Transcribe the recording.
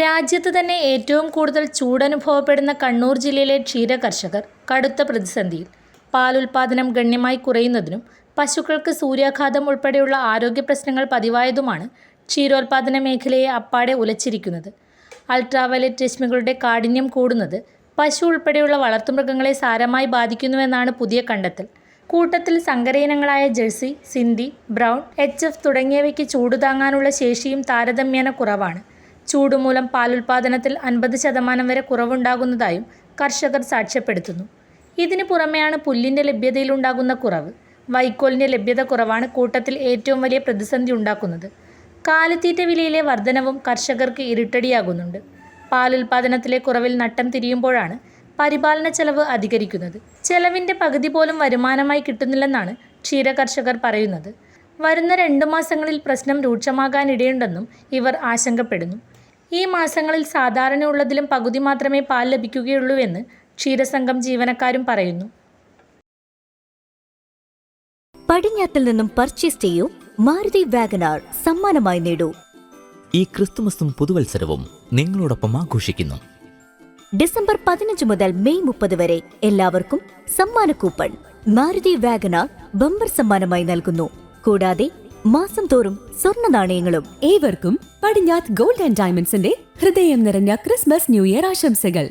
രാജ്യത്ത് തന്നെ ഏറ്റവും കൂടുതൽ ചൂടനുഭവപ്പെടുന്ന കണ്ണൂർ ജില്ലയിലെ ക്ഷീര കർഷകർ കടുത്ത പ്രതിസന്ധിയിൽ. പാൽ പാലുൽപാദനം ഗണ്യമായി കുറയുന്നതിനും പശുക്കൾക്ക് സൂര്യാഘാതം ഉൾപ്പെടെയുള്ള ആരോഗ്യ പ്രശ്നങ്ങൾ പതിവായതുമാണ് ക്ഷീരോത്പാദന മേഖലയെ അപ്പാടെ ഉലച്ചിരിക്കുന്നത്. അൾട്രാവയലറ്റ് രശ്മികളുടെ കാഠിന്യം കൂടുന്നത് പശു ഉൾപ്പെടെയുള്ള വളർത്തുമൃഗങ്ങളെ സാരമായി ബാധിക്കുന്നുവെന്നാണ് പുതിയ കണ്ടെത്തൽ. കൂട്ടത്തിൽ സങ്കരയിനങ്ങളായ Jersey Sindhi brown H F തുടങ്ങിയവയ്ക്ക് ചൂട് താങ്ങാനുള്ള ശേഷിയും താരതമ്യേന കുറവാണ്. ചൂടുമൂലം പാലുൽപാദനത്തിൽ അൻപത് ശതമാനം വരെ കുറവുണ്ടാകുന്നതായും കർഷകർ സാക്ഷ്യപ്പെടുത്തുന്നു. ഇതിനു പുറമെയാണ് പുല്ലിന്റെ ലഭ്യതയിലുണ്ടാകുന്ന കുറവ്. വൈക്കോലിന്റെ ലഭ്യത കുറവാണ് കൂട്ടത്തിൽ ഏറ്റവും വലിയ പ്രതിസന്ധി ഉണ്ടാക്കുന്നത്. കാലിത്തീറ്റ വിലയിലെ വർധനവും കർഷകർക്ക് ഇരുട്ടടിയാകുന്നുണ്ട്. പാലുൽപാദനത്തിലെ കുറവിൽ നട്ടം തിരിയുമ്പോഴാണ് പരിപാലന ചെലവ് അധികരിക്കുന്നത്. ചെലവിന്റെ പകുതി പോലും വരുമാനമായി കിട്ടുന്നില്ലെന്നാണ് ക്ഷീര കർഷകർ പറയുന്നത്. വരുന്ന രണ്ടു മാസങ്ങളിൽ പ്രശ്നം രൂക്ഷമാകാനിടയുണ്ടെന്നും ഇവർ ആശങ്കപ്പെടുന്നു. ഈ മാസങ്ങളിൽ സാധാരണ ഉള്ളതിലും പകുതി മാത്രമേ പാൽ ലഭിക്കുകയുള്ളൂ എന്ന് ക്ഷീരസംഘം ജീവനക്കാരും പറയുന്നു. പടിഞ്ഞാത്തിൽ നിന്നും പർച്ചേസ് ചെയ്യൂ. മാരുതി വാഗനാർ സമ്മാനമായി നേടൂ. ഈ ക്രിസ്തുമസും പുതുവത്സരവും നിങ്ങളോടൊപ്പം ആഘോഷിക്കുന്നു. ഡിസംബർ പതിനഞ്ച് മുതൽ മെയ് മുപ്പത് വരെ എല്ലാവർക്കും സമ്മാന കൂപ്പൺ മാരുതി വാഗന ബമ്പർ സമ്മാനമായി നൽകുന്നു. കൂടാതെ മാസം തോറും സ്വർണ നാണയങ്ങളും ഏവർക്കും പടിഞ്ഞാത്ത് ഗോൾഡ് ആൻഡ് ഡയമണ്ട്സിന്റെ ഹൃദയം നിറഞ്ഞ ക്രിസ്മസ് ന്യൂ ഇയർ ആശംസകൾ.